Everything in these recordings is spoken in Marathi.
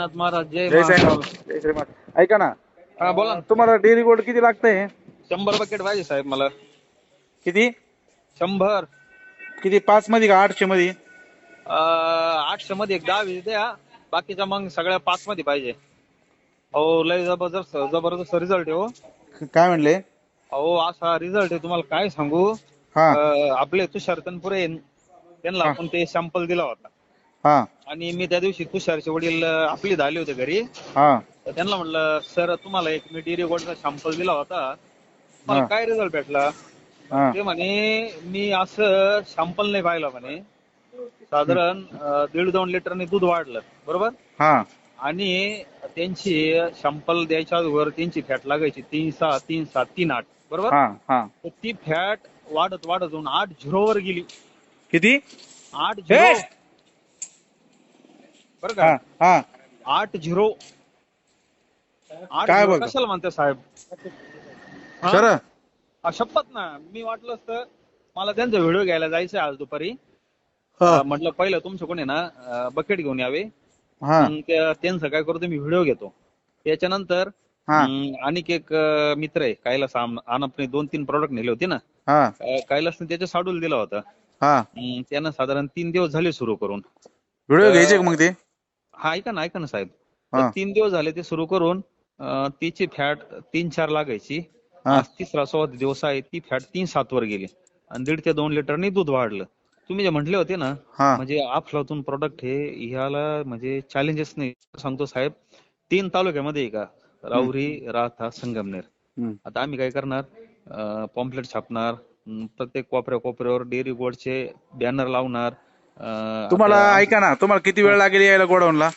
नाथ महाराज जय जय श्रीमान ऐका ना हा बोला ना. तुम्हाला डेअरी गोल्ड किती लागतंय? शंभर बकेट पाहिजे साहेब मला. किती? शंभर. किती? पाच मध्ये का आठशे मध्ये आठशे मध्ये एक दहा वीस द्या. बाकीच्या मग सगळ्या पाच मध्ये पाहिजे. अहो लय जबरदस्त जबरदस्त रिझल्ट आहे हो. काय म्हणले? अहो असा रिझल्ट आहे तुम्हाला काय सांगू? हा. अं, आपले तुषार तनपुरे त्यांना आपण ते सॅम्पल दिला होता. हा. आणि मी त्या दिवशी तुषारचे वडील अं, आपली झाले होते घरी. हा. तर त्यांना म्हटलं सर तुम्हाला एक मी डेअरी गोल्डचा सॅम्पल दिला होता. मला हा. काय रिझल्ट भेटला? हा. ते म्हणे मी असं सॅम्पल नाही पाहिलं म्हणे. साधारण अं, दीड दोन लिटरने दूध वाढलं. बरोबर? हा. आणि त्यांची सॅम्पल द्यायच्या अगोदर त्यांची फॅट लागायची तीन सहा तीन सात तीन आठ. बरोबर? हा हा. तर ती फॅट वाढत वाढत जाऊन आठ झिरोवर गेली. किती? आठ! झिरो बरं हा का? हा आठ झिरो. आठ काय झिरो बोलता? कशाला म्हणते साहेब? हा? खरं. हा, शपथ ना. मी वाटलं असतं मला त्यांचा व्हिडिओ घ्यायला जायचं आहे आज दुपारी. हा. अं, म्हटलं पहिलं तुमच्याकडे ना बकेट घेऊन यावे. हा. मग त्या- त्यांचं काय करतो मी व्हिडिओ घेतो. त्याच्यानंतर हा. आणिक एक अं, मित्र आहे कैलास आम- आनपने दोन तीन प्रॉडक्ट नेले होते ना. हा. अं, कैलासने त्याच्या साडूल दिला होता. हा. त्यानं साधारण तीन दिवस झाले सुरू करून. व्हिडिओ घ्यायचे का मग ते? हा ऐका ना ऐका ना साहेब. तर तीन दिवस झाले ते सुरू करून अं, तिची फॅट तीन चार लागायची. हा. आज तिसरा सोळा दिवस आहे ती फॅट तीन सात वर गेली. आणि दीड ते दोन लिटरनी दूध वाढलं. तुम्ही जे म्हटले होते ना हा. म्हणजे अफलातून प्रोडक्ट हे ह्याला म्हणजे चॅलेंजेस नाही. सांगतो साहेब तीन तालुक्यामध्ये आहे का? राहुरी राथा संगमनेर. हम्म. आता आम्ही काय करणार? पॉम्पलेट छापणार. अं, प्रत्येक कोपऱ्या कोपऱ्यावर डेअरी गोडचे बॅनर लावणार. तुम्हाला ऐका ना तुम्हाला किती वेळ लागेल यायला गोडाऊनला?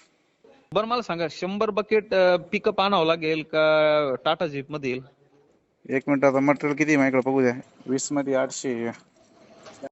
बरं मला सांगा शंभर बकेट पिकअप आणावं लागेल का टाटा जीपमध्ये येईल? एक मिनिट आता मटेरियल किती माझ्याकडे? बघू द्या. वीसमध्ये आठशे.